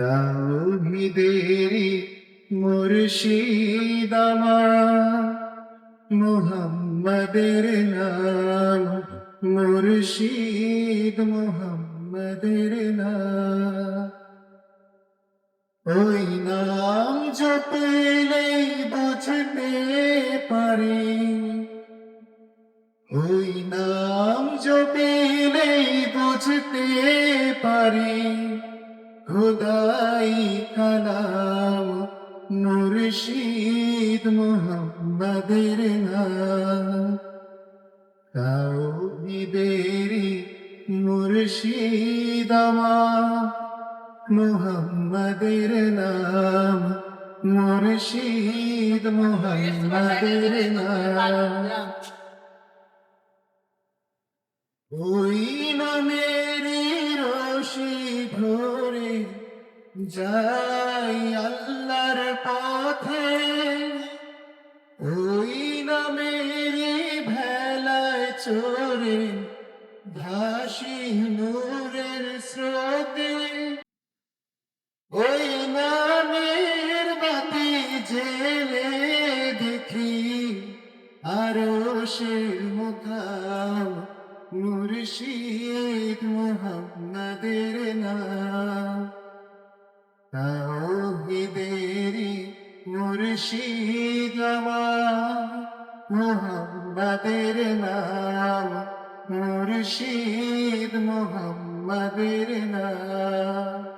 তাওহিদেরি মুর্শিদ আমার মুহাম্মাদের নাম, মুর্শিদ মুহাম্মাদের নাম। ওই নাম জপলেই বুঝতে পারি। ওই নাম জপলেই বুঝতে পারি। খুদাই কালাম মুর্শিদ মুহাম্মাদের নাম। তাওহিদেরি মুর্শিদ আমার মুহাম্মাদের নাম। মুর্শিদ মুহাম্মাদের নাম। ওই নামের যাই আল্লাহর পথে, ওই নামের ভেলায় চড়ে, ভাসি নূরের স্রোতে। ওই নামের বাতি জেলে দেখি, আরও সে মুখাম মুর্শিদ মোহাম্মদের নাম। তাওহিদেরি মুর্শিদ আমার। মোহাম্মদের নাম মুর্শিদ মোহাম্মদের নাম।